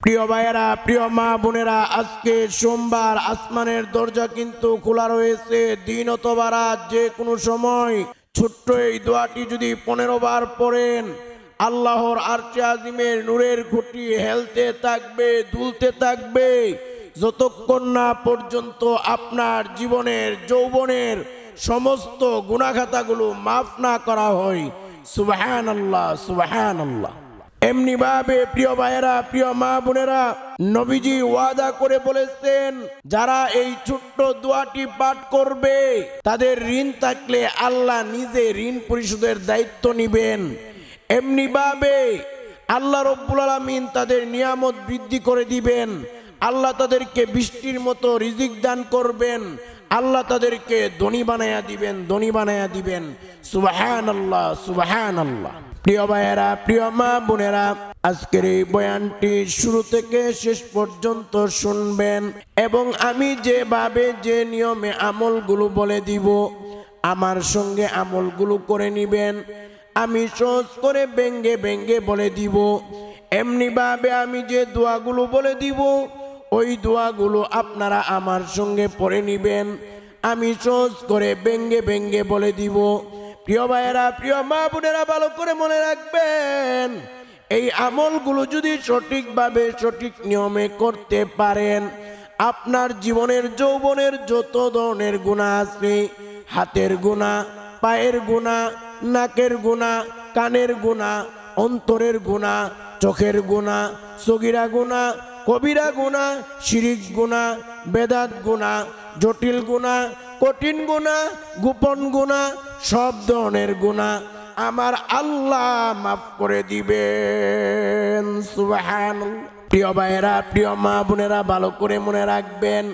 প্রিয় ভাইয়েরা, প্রিয় মা বোনেরা, আজকে সোমবার আসমানের দরজা কিন্তু খোলা রয়েছে। দিন অথবা রাত, যে কোনো সময়। ছোট্ট এই দোয়াটি যদি পনেরো বার পড়েন, আল্লাহর আরচে আজিমের নূরের খুঁটি হেলতে থাকবে, দুলতে থাকবে। যতক্ষণ না পর্যন্ত আপনার জীবনের, যৌবনের সমস্ত গুণাখাতাগুলো মাফ না করা হয়। সুবাহান আল্লাহ সুবাহান আল্লাহ এমনি ভাবে প্রিয় ভাইয়েরা, প্রিয় মা বোনেরা, নবীজি ওয়াদা করে বলেছেন, যারা এই ছোট্ট দোয়াটি পাঠ করবে, তাদের ঋণ থাকলে আল্লাহ নিজে ঋণ পরিশোধের দায়িত্ব নিবেন। এমনি ভাবে আল্লাহ রব্বুল আলমিন তাদের নিয়ামত বৃদ্ধি করে দিবেন, আল্লাহ তাদেরকে বৃষ্টির মতো রিজিক দান করবেন আল্লাহ তাদেরকে ধনী বানায়া দিবেন, ধনী বানায়া দিবেন। সুবাহান আল্লাহ সুবাহান আল্লাহ প্রিয় ভাইয়েরা, প্রিয় মা বোনেরা, আজকের এই বয়ানটি শুরু থেকে শেষ পর্যন্ত শুনবেন এবং আমি যেভাবে যে নিয়মে আমলগুলো বলে দিব, আমার সঙ্গে আমলগুলো করে নিবেন। আমি সহজ করে ব্যঙ্গে ব্যঙ্গে বলে দিব, এমনিভাবে আমি যে দোয়াগুলো বলে দিব ওই দোয়াগুলো আপনারা আমার সঙ্গে পড়ে নিবেন। আমি সহজ করে ব্যঙ্গে ব্যঙ্গে বলে দিব। প্রিয় ভাইয়েরা, প্রিয় মা বোনেরা, ভালো করে মনে রাখবেন, এই আমলগুলো যদি সঠিকভাবে সঠিক নিয়মে করতে পারেন, আপনার জীবনের, যৌবনের যত ধরনের গুণা আছে, হাতের গুণা, পায়ের গুণা, নাকের গুণা, কানের গুণা, অন্তরের গুণা, চোখের গুণা, সগিরা গুণা কবিরা গুণা, শিরিক গুণা, বেদাত গুণা, জটিল গুণা, কঠিন গুণা, গোপন গুণা, সব ধরনের গুণা আমার আল্লাহ মাফ করে দিবেন। সুবাহান প্রিয় ভাইয়েরা, প্রিয় মা বোনেরা, ভালো করে মনে রাখবেন,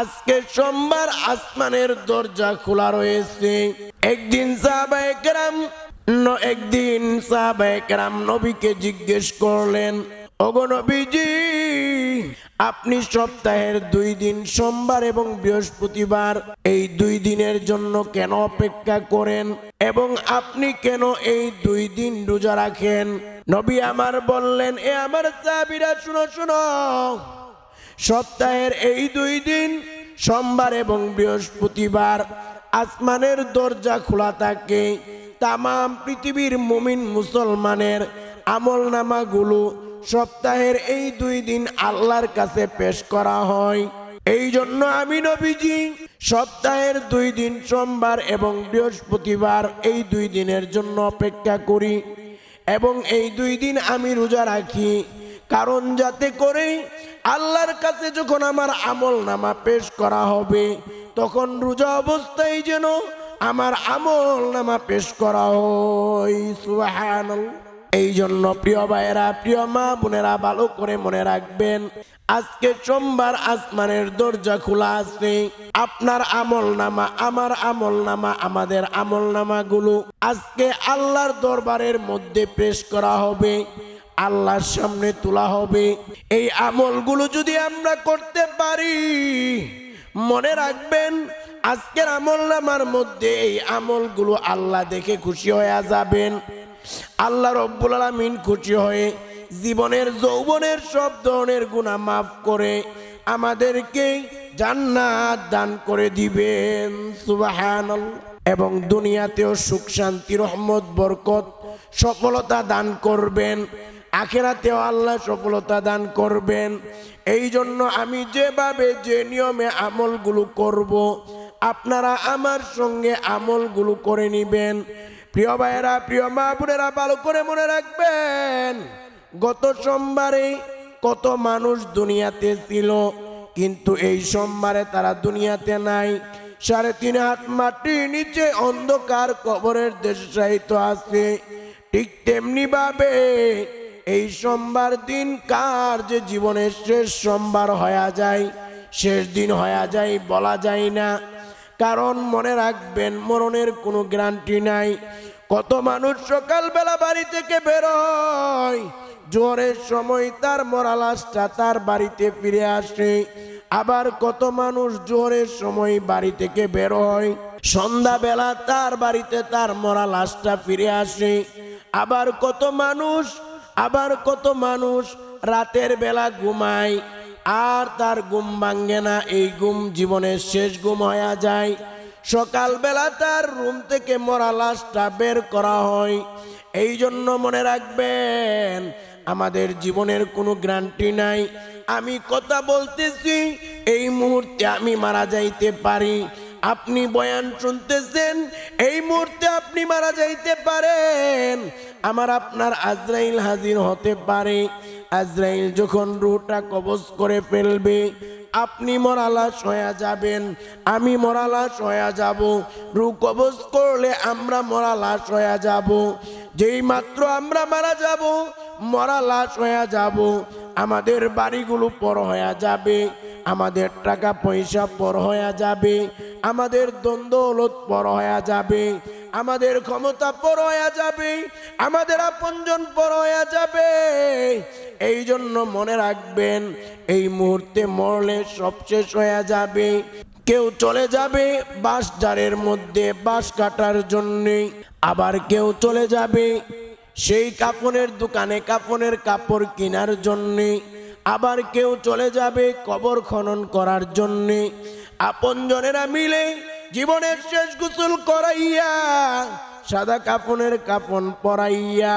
আজকে সোমবার আসমানের দরজা খোলা রয়েছে। একদিন সাহাবাহাম একদিন সাহাবাহাম নবীকে জিজ্ঞেস করলেন অগনবীজি আপনি সপ্তাহের দুই দিন সোমবার এবং বৃহস্পতিবার এই দুই দিনের জন্য কেন অপেক্ষা করেন? এবং আপনি কেন এই দুই দিন রোজা রাখেন? নবী আমার বললেন, এ আমার সাবিরা শুনো শুনো। সপ্তাহের এই দুই দিন, সোমবার এবং বৃহস্পতিবার আসমানের দরজা খোলা থাকে। তাম পৃথিবীর মুমিন মুসলমানের আমল নামাগুলো সপ্তাহের এই দুই দিন আল্লাহর কাছে পেশ করা হয়। এই জন্য আমি নবীজি সপ্তাহের দুই দিন সোমবার এবং বৃহস্পতিবার এই দুই দিনের জন্য অপেক্ষা করি এবং এই দুই দিন আমি রোজা রাখি। কারণ যাতে করে আল্লাহর কাছে যখন আমার আমল নামা পেশ করা হবে, তখন রোজা অবস্থায় যেন আমার আমল নামা পেশ করা হয়। সুবহানাল্লাহ। এই জন্য প্রিয় ভাইয়েরা, প্রিয় মা বোনেরা, ভালো করে মনে রাখবেন, আজকে সোমবার আসমানের দরজা খোলা আছে। আপনার আমল নামা আমার আমল নামা আমাদের আমল নামাগুলো আজকে আল্লাহর দরবারের মধ্যে পেশ করা হবে, আল্লাহর সামনে তোলা হবে। এই আমলগুলো যদি আমরা করতে পারি, মনে রাখবেন, আজকের আমল নামার মধ্যে এই আমলগুলো আল্লাহ দেখে খুশি হয়ে যাবেন। আল্লাহ রব্বুল আলমিন খুশি হয়ে জীবনের, যৌবনের সব ধরনের গুণা মাফ করে আমাদেরকে জান্নাত দান করে দিবেন। সুবাহান এবং দুনিয়াতেও সুখ, শান্তি, রহমত, বরকত, সফলতা দান করবেন। আখেরাতেও আল্লাহ সফলতা দান করবেন। এই জন্য আমি যেভাবে যে নিয়মে আমলগুলো করব, আপনারা আমার সঙ্গে আমলগুলো করে নিবেন। প্রিয় ভাইয়েরা, প্রিয় মা বোনেরা, ভালো করে মনে রাখবেন, গত সোমবারে কত মানুষ দুনিয়াতে ছিল, কিন্তু এই সোমবারে তারা দুনিয়াতে নাই। সাড়ে তিন হাত মাটির নিচে অন্ধকার কবরের দেশায়িত আছে। ঠিক তেমনি ভাবে এই সোমবার দিন কার যে জীবনের শেষ সোমবার হয়ে যায়, শেষ দিন হয়ে যায় বলা যায় না। কারণ মনে রাখবেন, মরণের কোনো গ্যারান্টি নাই। কত মানুষ সকালবেলা বাড়ি থেকে বেরোয় জোরের সময় তার মরা লাশটা তার বাড়িতে ফিরে আসে। আবার কত মানুষ জোরের সময় বাড়ি থেকে বেরোয়, সন্ধ্যাবেলা তার বাড়িতে তার মরা লাশটা ফিরে আসে। আবার কত মানুষ, আবার কত মানুষ রাতের বেলা ঘুমায়। আর তার গুম ভাঙ্গে না, এই গুম জীবনের শেষ গুম হয়ে যায়। সকালবেলা তার রুম থেকে মরা লাশটা বের করা হয়। এই জন্য মনে রাখবেন, আমাদের জীবনের কোনো গ্যারান্টি নাই। আমি কথা বলতেছি, এই মুহূর্তে আমি মারা যাইতে পারি। আপনি বয়ান শুনতেছেন, এই মুহূর্তে আপনি মারা যাইতে পারেন। আমার আপনার আজরাইল হাজির হতে পারে। আজরাইল যখন রুহটা কবজ করে ফেলবে, আপনি মরালাস হয়ে যাবেন, আমি মরালাস হয়ে যাব। রু কবজ করলে আমরা মরালাস হয়ে যাব। যেই মাত্র আমরা মারা যাব মরা লাশ যাব। আমাদের বাড়িগুলো পর হয়ে যাবে, আমাদের টাকা পয়সা পর হয়ে যাবে, আমাদের দ্বন্দ্ব ওলত পর হয়ে যাবে, আমাদের ক্ষমতা পর হয়ে যাবে, আমাদের আপনজন পর হয়ে যাবে। এই জন্য মনে রাখবেন, এই মুহূর্তে মরলে সব শেষ হয়ে যাবে। কেউ চলে যাবে বাঁশ জারের মধ্যে, বাঁশ কাটার জন্যে। আবার কেউ চলে যাবে সেই কাপড়ের দোকানে কাপড়ের কাপড় কেনার জন্যে। আবার কেউ চলে যাবে কবর খনন করার জন্যে। আপনজনেরা মিলে জীবনের শেষ গোসল করাইয়া, সাদা কাপনের কাপন পরাইয়া,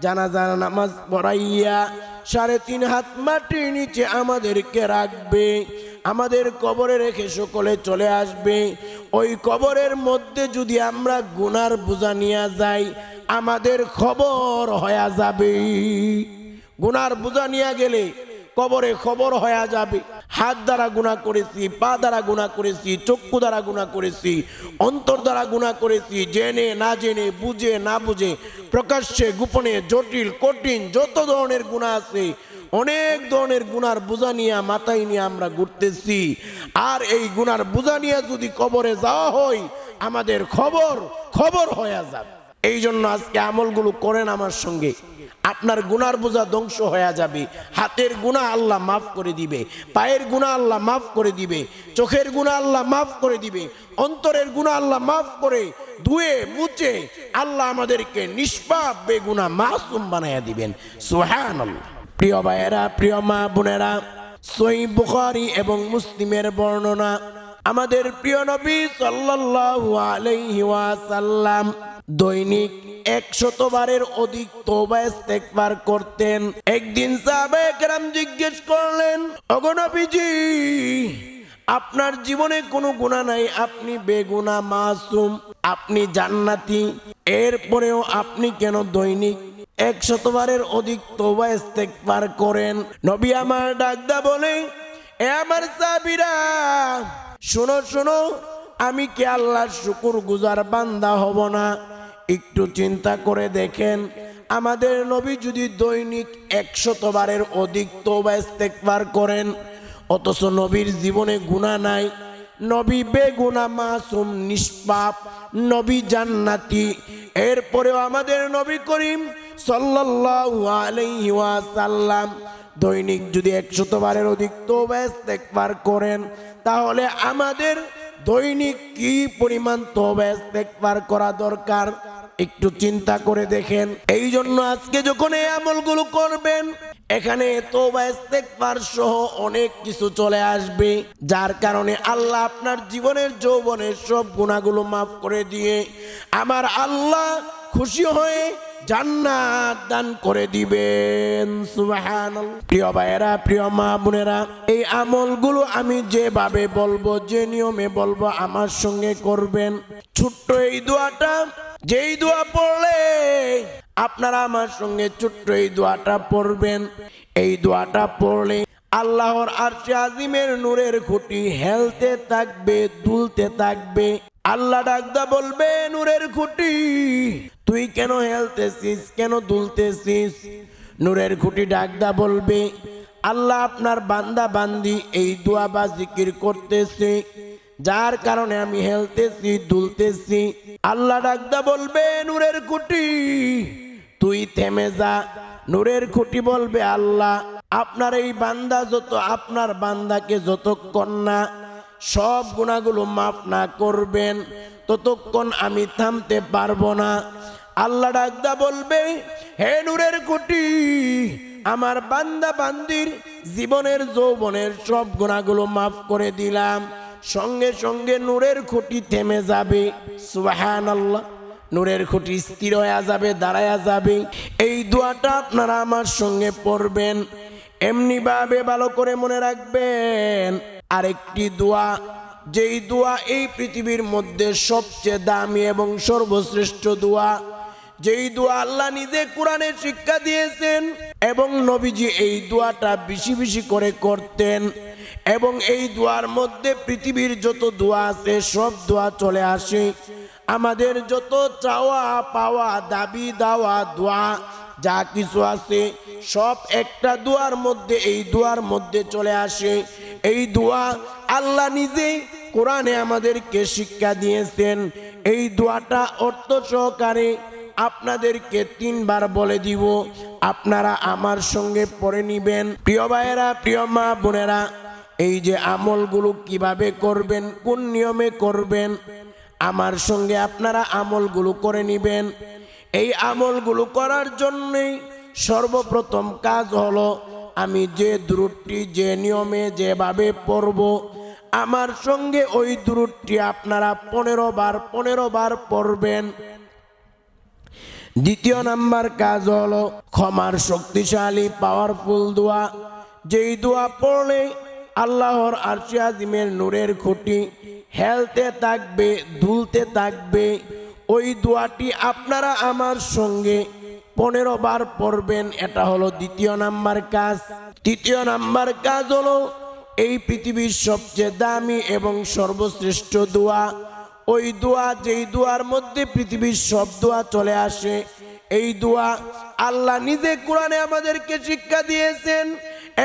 জানাজার নামাজ পড়াইয়া সাড়ে তিন হাত মাটির নিচে আমাদেরকে রাখবে। আমাদের কবরে রেখে সকলে চলে আসবে। ওই কবরের মধ্যে যদি আমরা গুনার বোঝা নিয়ে যাই, আমাদের খবর হয়ে যাবে। গুনার বোঝা নিয়ে গেলে কবরে খবর হয়ে যাবে। হাত দ্বারা গুণা করেছি, পা দ্বারা গুণা করেছি, চক্ষু দ্বারা গুণা করেছি, অন্তর দ্বারা গুণা করেছি, জেনে, না জেনে, বুঝে, না বুঝে, প্রকাশ্যে, গোপনে, জটিল, কঠিন, যত ধরনের গুণা আছে, অনেক ধরনের গুনার বোঝা নিয়ে, মাথায় নিয়ে আমরা ঘুরতেছি। আর এই গুনার বোঝা নিয়ে যদি কবরে যাওয়া হয়, আমাদের খবর খবর হয়ে যাবে। এই জন্য আজকে আমলগুলো করেন আমার সঙ্গে। আপনার গুনার বোঝা ধ্বংস হয়ে যাবে। হাতের গুণা আল্লাহ মাফ করে দিবে, পায়ের গুণা আল্লাহ মাফ করে দিবে, চোখের গুণা আল্লাহ মাফ করে দিবে, অন্তরের গুণা আল্লাহ মাফ করে ধুয়ে মুছে আল্লাহ আমাদেরকে নিষ্পাপ বেগুনা মাসুম বানাইয়া দিবেন। সোহান প্রিয় ভাইয়েরা, প্রিয় মা বোনেরা, সই বুখারি এবং মুসলিমের বর্ণনা আমাদের প্রিয় নবী সাল্লাল্লাহু আলাইহি ওয়াসাল্লাম দৈনিক একশত বারের অধিক তোবা ইস্তেগফার করতেন। একদিন সাহাবায়ে কেরাম জিজ্ঞেস করলেন অগণবীজি আপনার জীবনে কোনো গুণা নাই? আপনি বেগুনা মাসুম, আপনি জান্নাতি। এরপরেও আপনি কেন দৈনিক একশতবারের অধিক তোবা ইস্তেগফার করেন? নবী আমার ডাকদা বলে, এ আমার সাবিরা শোনো শোনো, আমি কি আল্লাহর শুকুর গুজার বান্দা হব না? একটু চিন্তা করে দেখেন, আমাদের নবী যদি দৈনিক একশতবারের অধিক তোবা ইস্তেগফার করেন, অথচ নবীর জীবনে গুণা নাই, নবী বেগুনা মাসুম, নিষ্পাপ, নবী জান্নাতি, এরপরেও আমাদের নবী করিম সাল্লাল্লাহু আলাইহি ওয়াসাল্লাম, দৈনিক যদি একশত বারের অধিক তওবা ইস্তেগফার করেন, তাহলে আমাদের দৈনিক কি পরিমাণ তওবা ইস্তেগফার করা দরকার? একটু চিন্তা করে দেখেন। এই জন্য আজকে যখন এই আমলগুলো করবেন, এখানে তোবা ইস্তেগফার সহ অনেক কিছু চলে আসবে, যার কারণে আল্লাহ আপনার জীবনের যৌবনের সব গুণাগুলো মাফ করে দিয়ে, আমার আল্লাহ খুশি হয়ে জান্নাত দান করে দিবেন প্রিয় ভাইয়েরা, প্রিয় মা বোনেরা, এই আমলগুলো আমি যেভাবে বলব, যে নিয়মে বলব, আমার সঙ্গে করবেন। ছোট্ট এই দোয়াটা, যেই দোয়া পড়লে আপনারা আমার সঙ্গে ছোট্ট এই দোয়াটা পড়বেন। এই দোয়াটা পড়লে আল্লাহর আরশে আজিমের নূরের খুঁটি হেলতে থাকবে, দুলতে থাকবে। আল্লাহ ডাকদা বলবে, নূরের খুঁটি, তুই কেন হেলতেছিস, কেন দুলতেছিস? নূরের খুঁটি ডাকদা বলবে, আল্লাহ আপনার বান্দা বান্দি এই দোয়া বা জিকির করতেছে। যার কারণে আমি হেলতেছি, দুলতেছি। আল্লাহ ডাকদা বলবে, নূরের খুঁটি, তুই থেমে যা। নূরের খুঁটি বলবে, আল্লাহ, আপনার এই বান্দা যত, আপনার বান্দাকে যত না সব গুণাগুলো মাফ না করবেন, ততক্ষণ আমি থামতে পারব না। আল্লাহ ডাকদা বলবে, হে নূরের খুঁটি আমার বান্দা বান্দির জীবনের যৌবনের সব গুণাগুলো মাফ করে দিলাম। সঙ্গে সঙ্গে নূরের খুঁটি থেমে যাবে। সুবাহান আল্লাহ নূরের খুঁটি স্থির হয়ে যাবে, দাঁড়ায়া যাবে। এই দোয়াটা আপনারা আমার সঙ্গে পড়বেন। এমনি ভাবে ভালো করে মনে রাখবেন আরেকটি দোয়া, যেই দোয়া এই পৃথিবীর মধ্যে সবচেয়ে দামি এবং সর্বশ্রেষ্ঠ দোয়া, যেই দোয়া আল্লাহ নিজে কোরআনে শিক্ষা দিয়েছেন এবং নবীজি এই দোয়াটা বেশি বেশি করে করতেন এবং এই দোয়ার মধ্যে পৃথিবীর যত দোয়া আছে সব দোয়া চলে আসে। আমাদের যত চাওয়া পাওয়া দাবি দাওয়া দোয়া যা কিছু আছে, সব একটা দোয়ার মধ্যে, এই দোয়ার মধ্যে চলে আসে। এই দোয়া আল্লাহ নিজেই কোরআনে আমাদেরকে শিক্ষা দিয়েছেন। এই দোয়াটা অর্থ সহকারে আপনাদেরকে তিনবার বলে দিব। আপনারা আমার সঙ্গে পড়ে নিবেন। প্রিয় ভাইয়েরা, প্রিয় মা বোনেরা, এই যে আমলগুলো কীভাবে করবেন, কোন নিয়মে করবেন, আমার সঙ্গে আপনারা আমলগুলো করে নিবেন। এই আমলগুলো করার জন্যই সর্বপ্রথম কাজ হলো, আমি যে দূরটি যে নিয়মে, যেভাবে পড়ব, আমার সঙ্গে ওই দূরটি আপনারা পনেরো বার পনেরো বার পড়বেন। দ্বিতীয় নাম্বার কাজ হলো, ক্ষমার শক্তিশালী পাওয়ারফুল দোয়া। যেই দোয়া পড়লে আল্লাহর আরশি আজিমের নূরের খুঁটি হেলতে থাকবে, দুলতে থাকবে ওই দোয়াটি আপনারা আমার সঙ্গে পনেরো বার পড়বেন, এটা হলো দ্বিতীয় নাম্বার কাজ। তৃতীয় নাম্বার কাজ হলো, এই পৃথিবীর সবচেয়ে দামি এবং সর্বশ্রেষ্ঠ দোয়া। ওই দোয়া, যেই দোয়ার মধ্যে পৃথিবীর সব দোয়া চলে আসে, এই দোয়া আল্লাহ নিজে কোরআনে আমাদেরকে শিক্ষা দিয়েছেন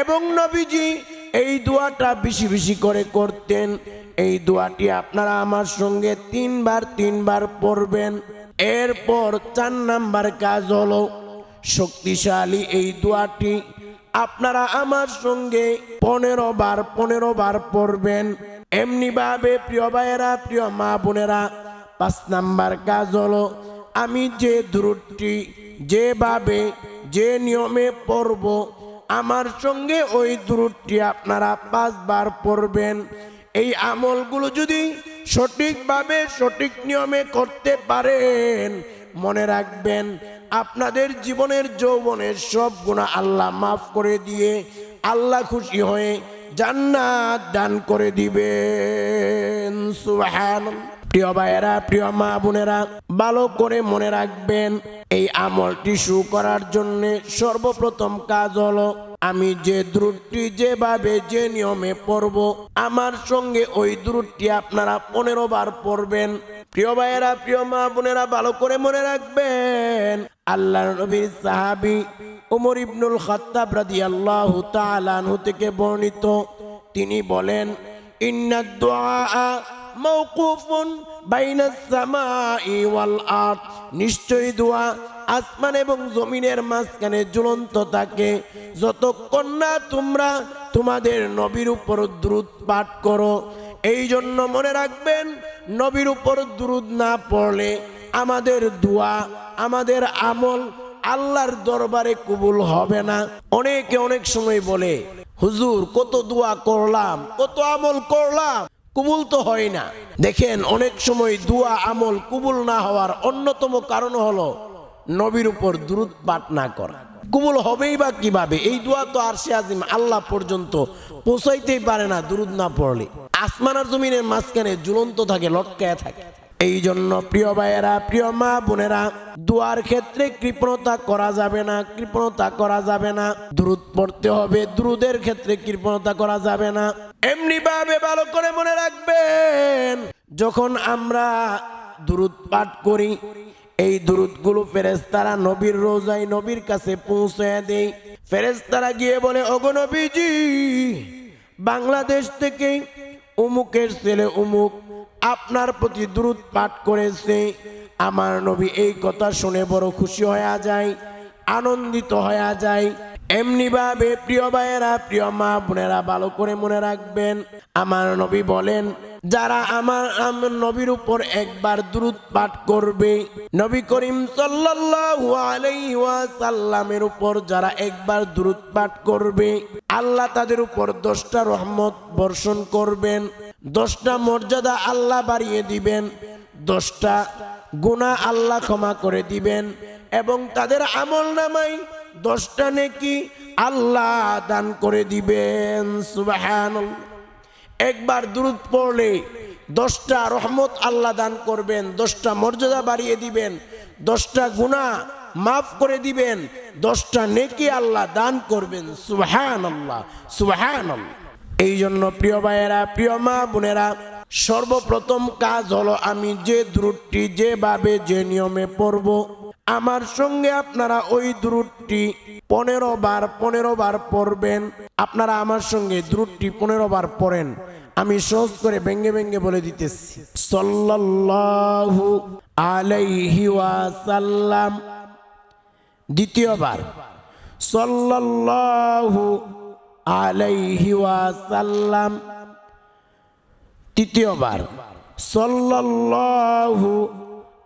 এবং নবীজি এই দোয়াটা বেশি বেশি করে করতেন। এই দোয়াটি আপনারা আমার সঙ্গে তিনবার তিনবার পড়বেন। এরপর চার নাম্বার কাজ হলো শক্তিশালী এই দোয়াটি আপনারা আমার সঙ্গে পনেরো বার পনেরো বার পড়বেন। এমনি ভাবে প্রিয় ভাইয়েরা, প্রিয় মা বোনেরা, পাঁচ নাম্বার কাজ হলো আমি যে দূরটি যেভাবে, যে নিয়মে পড়ব, আমার সঙ্গে ওই দূরটি আপনারা পাঁচবার পড়বেন। এই আমলগুলো যদি সঠিকভাবে, সঠিক নিয়মে করতে পারেন, মনে রাখবেন আপনাদের জীবনের যৌবনের সব গুণা আল্লাহ মাফ করে দিয়ে আল্লাহ খুশি হয়ে জান্নাত দান করে দিবেন। সুবহান প্রিয় ভাইয়েরা, প্রিয় মা বোনেরা, ভালো করে মনে রাখবেন, এই আমলটি শুরু করার জন্য সর্বপ্রথম কাজ হলো আমি যে দ্রুটটি যেভাবে যে নিয়মে পড়ব, আমার সঙ্গে ওই দ্রুটটি আপনারা পনেরো বার পড়বেন। প্রিয় ভাইয়েরা, প্রিয় মা বোনেরা, ভালো করে মনে রাখবেন আল্লাহ নবীর সাহাবি উমর ইবনুল খাত্তাব রাদিয়াল্লাহু তাআলা আনহু থেকে বর্ণিত। তিনি বলেন ইন্না দুআ মৌকুফুন বাইনাস সামাই ওয়াল নিশ্চয়ই দোয়া আসমান এবং জমিনের মাঝখানে ঝুলন্ত থাকে। যতক্ষণ না তোমরা তোমাদের নবীর উপর দ্রুত পাঠ করো। এই জন্য মনে রাখবেন, নবীর উপর দ্রুত না পড়লে আমাদের দোয়া, আমাদের আমল আল্লাহর দরবারে কবুল হবে না। অনেকে অনেক সময় বলে, হুজুর, কত দোয়া করলাম, কত আমল করলাম। কবুল তো হয় না। দেখেন, অনেক সময় দুয়া আমল কবুল না হওয়ার অন্যতম কারণ হলো নবীর উপর দ্রুত পাঠ না করা। কবুল হবেই বা কীভাবে? এই দোয়া তো আর আজিম আল্লাহ পর্যন্ত পৌঁছাইতেই পারে না দ্রুত না পড়লে। আসমান আর জমিনের মাঝখানে ঝুলন্ত থাকে, লটকায় থাকে। এই জন্য প্রিয় ভাইয়েরা, প্রিয় মা বোনেরা, দোয়ার ক্ষেত্রে কৃপণতা করা যাবে না, কৃপণতা করা যাবে না। দ্রুত পড়তে হবে, দ্রুদের ক্ষেত্রে কৃপণতা করা যাবে না। এমনি ভাবে ভালো করে মনে রাখবেন। যখন আমরা দ্রুত পাঠ করি, এই দুরুদগুলো ফেরেস্তারা নবীর রোজাই নবীর কাছে পৌঁছে দেই ফেরেস্তারা গিয়ে বলে অগনবীজি বাংলাদেশ থেকে উমুকের ছেলে উমুক আপনার প্রতি দ্রুত পাঠ করেছে। আমার নবী এই কথা শুনে বড় খুশি হয়ে যায়, আনন্দিত হয়ে যায়। এমনি ভাবে প্রিয় ভাইয়েরা, প্রিয় মা বোনেরা, ভালো করে মনে রাখবেন, আমার নবী বলেন, যারা আমার আমার নবীর উপর একবার দ্রুত পাঠ করবে, নবী করিম ওয়াসাল্লামের উপর যারা একবার দ্রুত পাঠ করবে, আল্লাহ তাদের উপর দশটা রহমত বর্ষণ করবেন, দশটা মর্যাদা আল্লাহ বাড়িয়ে দিবেন, দশটা গুণা আল্লাহ ক্ষমা করে দিবেন, এবং তাদের আমল নামাই দশটা নেকি আল্লাহ দান করে দিবেন, সুবহানাল্লাহ। একবার দূরত পড়লে দশটা রহমত আল্লাহ দান করবেন, দশটা মর্যাদা বাড়িয়ে দিবেন, দশটা গুণা মাফ করে দিবেন, দশটা নেকি আল্লাহ দান করবেন সুবহান আল্লাহ সুবহান এই জন্য প্রিয় ভাইয়েরা, প্রিয় মা বোনেরা, সর্বপ্রথম কাজ হলো আমি যে দ্রুটটি যেভাবে, যে নিয়মে পড়ব আমার সঙ্গে আপনারা ওই দ্রুটটি পনেরো বার পনেরো বার পড়বেন। আপনারা আমার সঙ্গে দ্রুটটি পনেরো বার পড়েন। আমি সহজ করে ব্যঙ্গে ব্যঙ্গে বলে দিতেছি। সল্লাল্লাহু আলাইহি ওয়াসাল্লাম। দ্বিতীয়বার সল্লাল্লাহু আলাইহি ওয়াসাল্লাম। তৃতীয়বার সল্লাল্লাহু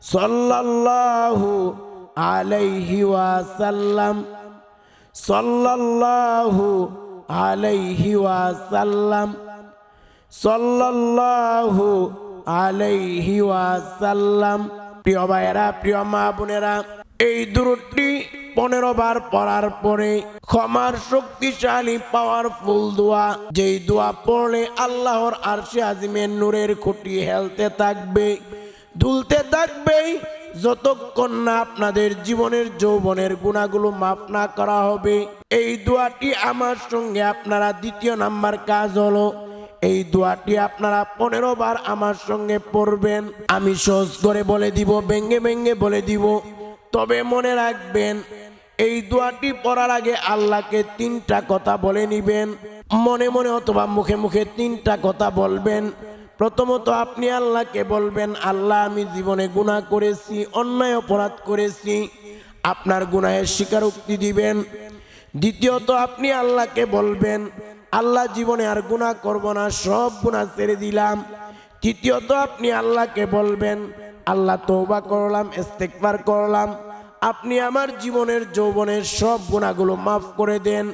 সল্লাল্লাহু আলাইহি ওয়াসাল্লাম, সল্লাল্লাহু আলাইহি ওয়াসাল্লাম, সল্লাল্লাহু আলাইহি ওয়াসাল্লাম। প্রিয় ভাইয়েরা, প্রিয় মা বোনেরা, এই দূরটি পনেরো বার পড়ার পরে ক্ষমার শক্তিশালী পাওয়ারফুল দোয়া, যেই দোয়া পড়লে আল্লাহর আরশে আজিমের নূরের খুঁটি হেলতে থাকবে। দুলতে থাকবেই। যতক্ষণ না আপনাদের জীবনের যৌবনের গুণাগুলো মাফ না করা হবে। এই দোয়াটি আমার সঙ্গে আপনারা দ্বিতীয় নাম্বার কাজ হলো, এই দোয়াটি আপনারা পনেরো বার আমার সঙ্গে পড়বেন। আমি সহজ করে বলে দিব ব্যঙ্গে ব্যঙ্গে বলে দিব। তবে মনে রাখবেন, এই দোয়াটি পড়ার আগে আল্লাহকে তিনটা কথা বলে নিবেন। মনে মনে অথবা মুখে মুখে তিনটা কথা বলবেন। প্রথমত আপনি আল্লাহকে বলবেন, আল্লাহ, আমি জীবনে গুনাহ করেছি, অন্যায় অপরাধ করেছি। আপনার গুনাহের স্বীকারোক্তি দিবেন। দ্বিতীয়ত আপনি আল্লাহকে বলবেন, আল্লাহ, জীবনে আর গুনাহ করব না, সব গুণা ছেড়ে দিলাম। তৃতীয়ত আপনি আল্লাহকে বলবেন, আল্লাহ তৌবা করলাম ইস্তেকবার করলাম। আপনি আমার জীবনের যৌবনের সব গুণাগুলো মাফ করে দেন।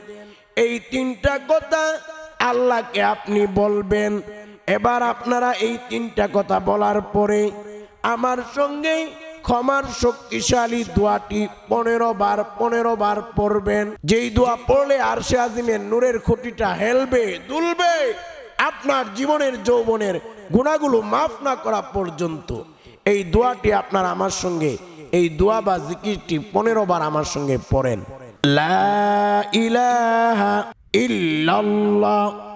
এই তিনটা কথা আল্লাহকে আপনি বলবেন। এবার আপনারা এই তিনটা কথা বলার পরে আমার সঙ্গে ক্ষমার শক্তিশালী দোয়াটি পনেরো বার পনেরো বার পড়বেন। যেই দোয়া পড়লে আর সে আজিমের নূরের খুঁটিটা হেলবে, দুলবে আপনার জীবনের যৌবনের গুণাগুলো মাফ না করা পর্যন্ত। এই দোয়াটি আপনার আমার সঙ্গে, এই দোয়া বা জিকিরটি পনেরো বার আমার সঙ্গে পড়েন। লা ইলাহা ইল্লাল্লাহ।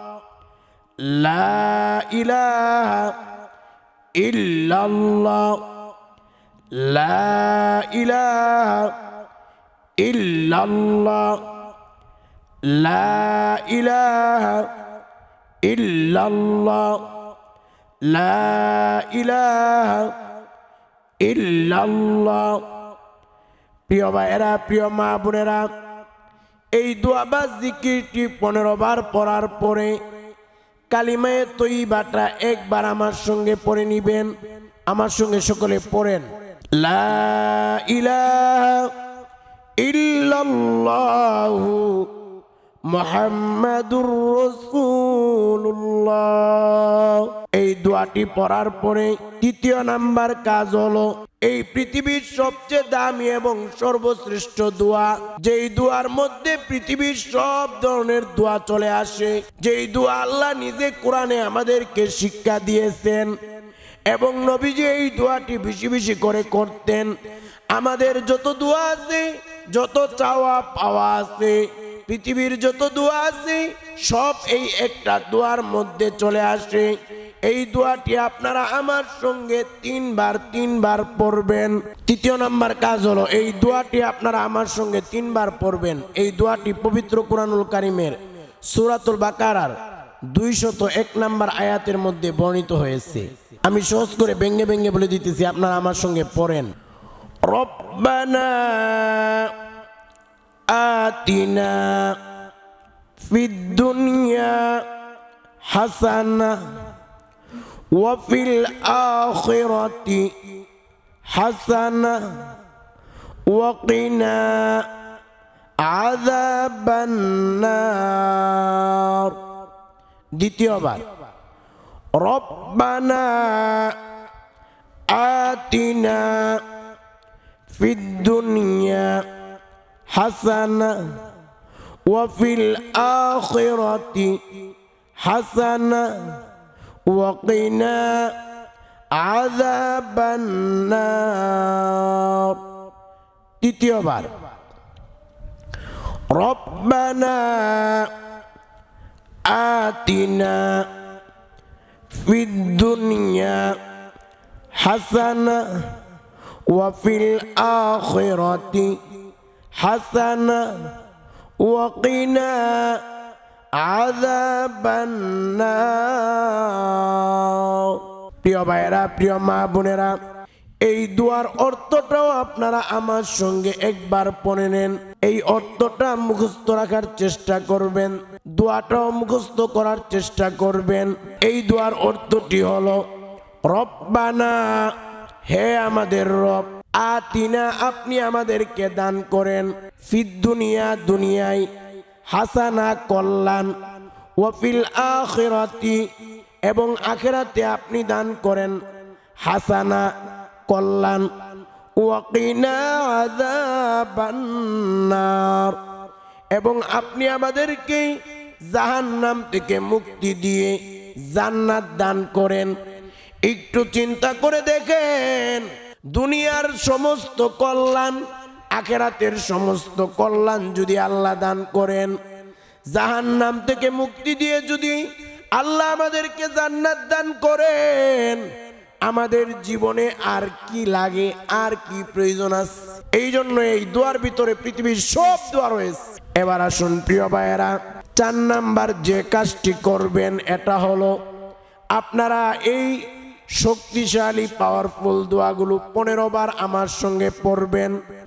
لا إله إلا الله لا إله إلا الله প্রিয় ভাইয়েরা প্রিয় মা বোনেরা এই দোয়া বা জিকিরটি পনেরো বার পড়ার পরে কালিমায়ে তৈবাটা একবার আমার সঙ্গে পড়ে নিবেন আমার সঙ্গে সকলে পড়েন। লা রসুল্লাহ এই দোয়াটি পড়ার পরে তৃতীয় নাম্বার কাজ হলো, এই পৃথিবীর সবচেয়ে দামি এবং সর্বশ্রেষ্ঠ দোয়া। যেই দোয়ার মধ্যে পৃথিবীর সব ধরনের দোয়া চলে আসে, যেই দোয়া আল্লাহ নিজে কোরআনে আমাদেরকে শিক্ষা দিয়েছেন এবং নবীজি এই দোয়াটি বেশি বেশি করে করতেন। আমাদের যত দোয়া আছে, যত চাওয়া পাওয়া আছে, পৃথিবীর যত দোয়া আছে, সব এই একটা দোয়ার মধ্যে চলে আসে। এই দোয়াটি আপনারা আমার সঙ্গে তিনবার তিনবার পড়বেন। তৃতীয় নাম্বার কাজ হলো, এই দোয়াটি আপনারা আমার সঙ্গে তিনবার পড়বেন। এই দোয়াটি পবিত্র কোরআনুল কারিমের সুরাতুল বাকারার দুইশত এক নাম্বার আয়াতের মধ্যে বর্ণিত হয়েছে। আমি সহজ করে ব্যঙ্গে ব্যঙ্গে বলে দিতেছি, আপনারা আমার সঙ্গে পড়েন। রব্বানা আতিনা ফিদুনিয়া হাসানা وفي الآخرة حسنة وقنا عذاب النار দ্বিতীয়বার ربنا آتنا في الدنيا حسنة وفي الآخرة حسنة وقنا عذاب النار তৃতীয়বার ربنا آتنا في الدنيا حسنة وفي الآخرة حسنة وقنا عذاب النار প্রিয় ভাইয়েরা, প্রিয় মা বোনেরা, এই দুয়ার অর্থটাও আপনারা আমার সঙ্গে একবার পড়ে নেন। এই অর্থটা মুখস্থ রাখার চেষ্টা করবেন, দোয়াটাও মুখস্থ করার চেষ্টা করবেন। এই দোয়ার অর্থটি হলো, রব্বানা, হে আমাদের রব, আতিনা, আপনি আমাদেরকে দান করেন। ফিদ দুনিয়া দুনিয়ায় হাসানা, কল্যাণ ওয়াফিল আখিরাতি, এবং আখেরাতে আপনি দান করেন। হাসানা, কল্যাণ ওয়াকিনা এবং আপনি আমাদেরকে জাহান্নাম থেকে মুক্তি দিয়ে জান্নাত দান করেন। একটু চিন্তা করে দেখেন, দুনিয়ার সমস্ত কল্যাণ আখেরাতের সমস্ত কল্যাণ যদি আল্লাহ দান করেন, জাহান্নাম থেকে মুক্তি দিয়ে যদি আল্লাহ আমাদেরকে জান্নাত দান করেন, আমাদের জীবনে আর কি লাগে, আর কি প্রয়োজন আছে? এই জন্য এই দোয়ার ভিতরে পৃথিবীর সব দোয়া রয়েছে। এবার আসুন প্রিয় ভাইয়েরা, চার নাম্বার যে কাজটি করবেন এটা হলো, আপনারা এই শক্তিশালী পাওয়ারফুল দোয়াগুলো পনেরো বার আমার সঙ্গে পড়বেন।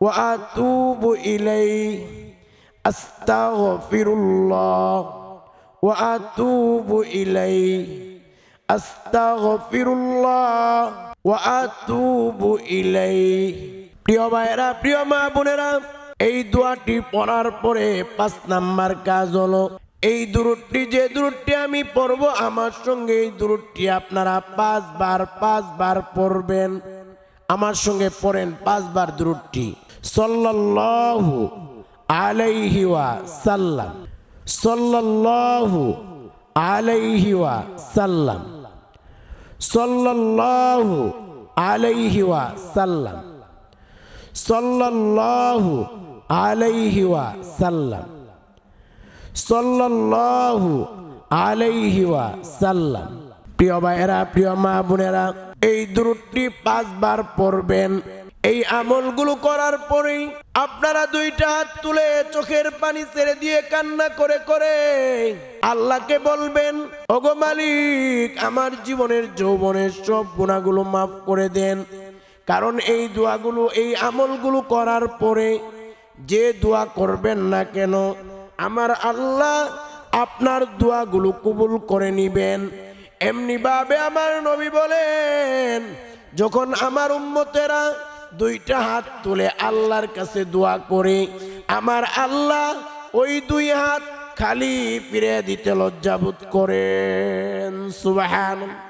وأتوب إليه أستغفر الله وأتوب إليه أستغفر الله وأتوب إليه প্রিয় ভাইরা প্রিয় মা বোনেরা এই দোয়াটি পড়ার পরে পাঁচ নাম্বার কাজ হলো এই দূরটি যে দূরটি আমি পড়ব আমার সঙ্গে এই দূরটি আপনারা পাঁচবার পাঁচবার পড়বেন আমার সঙ্গে পড়েন পাঁচবার দূরটি সল্লাল্লাহু আলাইহি ওয়া সাল্লাম আলাইহি হাল্লাম সাল্লাম আলাইহি হাল্লাম সাল্লাম আলাইহি হাল্লা সাল্লাম আলাইহি হওয়া সাল্লাম প্রিয় ভাইয়েরা, প্রিয় মা বোনেরা, এই দুরুটি পাঁচবার পড়বেন। এই আমলগুলো করার পরেই আপনারা দুইটা হাত তুলে চোখের পানি ছেড়ে দিয়ে কান্না করে করে আল্লাহকে বলবেন, ওগো মালিক, আমার জীবনের যৌবনের সব গুণাগুলো মাফ করে দেন। কারণ এই দোয়াগুলো, এই আমলগুলো করার পরে যে দোয়া করবেন না কেন, আমার আল্লাহ আপনার দোয়াগুলো কবুল করে নিবেন। এমনিভাবে আমার নবী বলেন, যখন আমার উম্মতেরা দুইটা হাত তুলে আল্লাহর কাছে দোয়া করে, আমার আল্লাহ ওই দুই হাত খালি ফিরে দিতে লজ্জাবোধ করেন। সুবাহান